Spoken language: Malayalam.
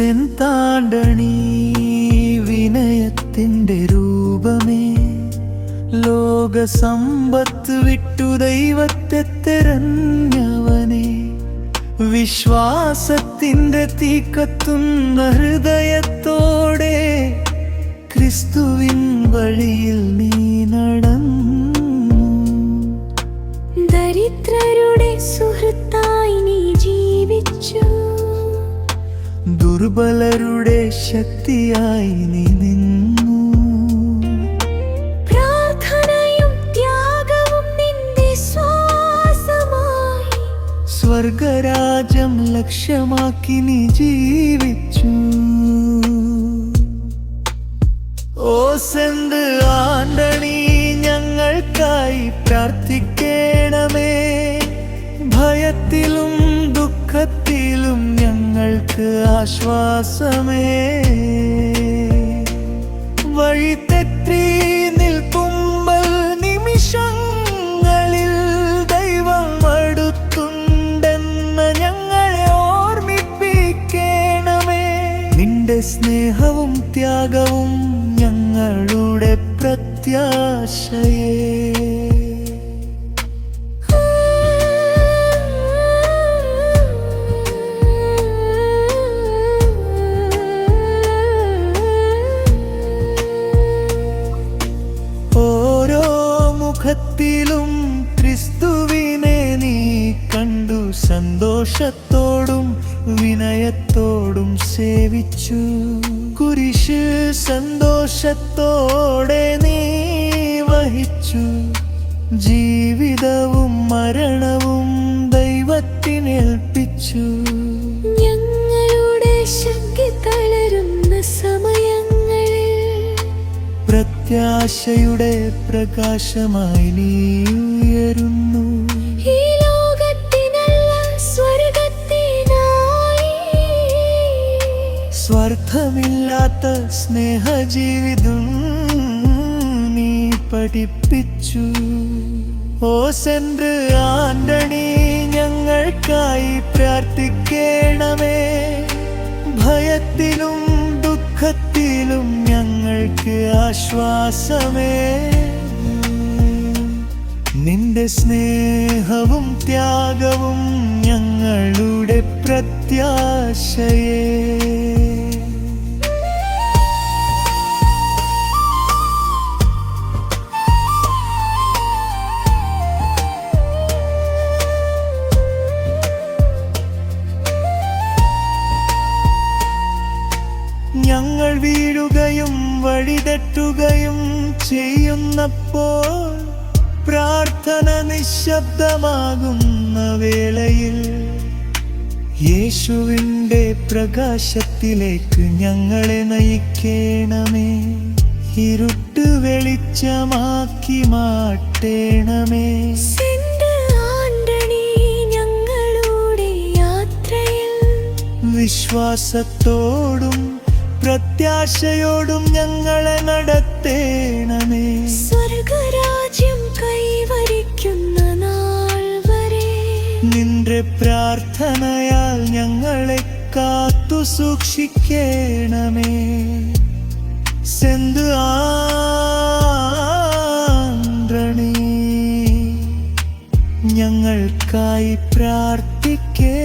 സുഹൃത്താണ്ടണി വിനയത്തിന്റെ രൂപമേ. ലോക സമ്പത്ത് വിട്ടു ദൈവത്തെ തെരഞ്ഞവനെ വിശ്വാസത്തിന്റെ തീക്കത്തുന്ന ഹൃദയത്തോടെ ക്രിസ്തുവിൻ വഴിയിൽ നീ നടന്നു. ദരിദ്രരുടെ സുഹൃത്തായി നീ ജീവിച്ചു. ദുർബലരുടെ ശക്തിയായി നീ നിന്നു. പ്രാർത്ഥനയും ത്യാഗവും നിന്റെ ശ്വാസമായി. സ്വർഗരാജം ലക്ഷ്യമാക്കി നീ ജീവിച്ചു. ഓ സെന്ത് ആണ്ടണി ആശ്വാസമേ. വഴി തെറ്റി നിൽക്കുമ്പോൾ നിമിഷങ്ങളിൽ ദൈവം അടുത്തുണ്ടെന്ന് ഞങ്ങളെ ഓർമ്മിപ്പിക്കണമേ. നിന്റെ സ്നേഹവും ത്യാഗവും ഞങ്ങളുടെ പ്രത്യാശയേ. മുഖത്തിലും ക്രിസ്തുവിനെ നീ കണ്ടു. സന്തോഷത്തോടും വിനയത്തോടും സേവിച്ചു. കുരിശ് സന്തോഷത്തോടെ നീ വഹിച്ചു. ജീവിതവും മരണവും ദൈവത്തിനേൽപ്പിച്ചു. പ്രത്യാശയുടെ പ്രകാശമായി നീ ഉയരുന്നു ഈ ലോകത്തിനല്ല സ്വർഗത്തിനായി. സ്വാർത്ഥമില്ലാത്ത സ്നേഹജീവിതം നീ പഠിപ്പിച്ചു. ഓ സെന്റ് ആന്റണി ഞങ്ങൾക്കായി പ്രാർത്ഥിക്കണമേ. ഭയത്തിലും ദുഃഖത്തിലും ഞങ്ങൾക്ക് ആശ്വാസമേ. നിന്റെ സ്നേഹവും ത്യാഗവും ഞങ്ങളുടെ പ്രത്യാശയേ. വഴിതെറ്റുകയും ചെയ്യുന്നപ്പോൾ പ്രാർത്ഥന നിശബ്ദമാകുന്ന വേളയിൽ യേശുവിന്റെ പ്രകാശത്തിലേക്ക് ഞങ്ങളെ നയിക്കേണമേ. ഇരുട്ട് വെളിച്ചമാക്കി മാറ്റേണമേ. സെന്റ് ഞങ്ങളുടെ യാത്രയിൽ വിശ്വാസത്തോടും പ്രത്യാശയോടും ഞങ്ങളെ നടത്തേണമേ. സ്വർഗരാജ്യം കൈവരിക്കുന്ന നാൾ വരെ. നിന്റെ പ്രാർത്ഥനയാൽ ഞങ്ങളെ കാത്തു സൂക്ഷിക്കേണമേ. സെന്ത് ആണ്ടണി ഞങ്ങൾക്കായി പ്രാർത്ഥിക്കേ.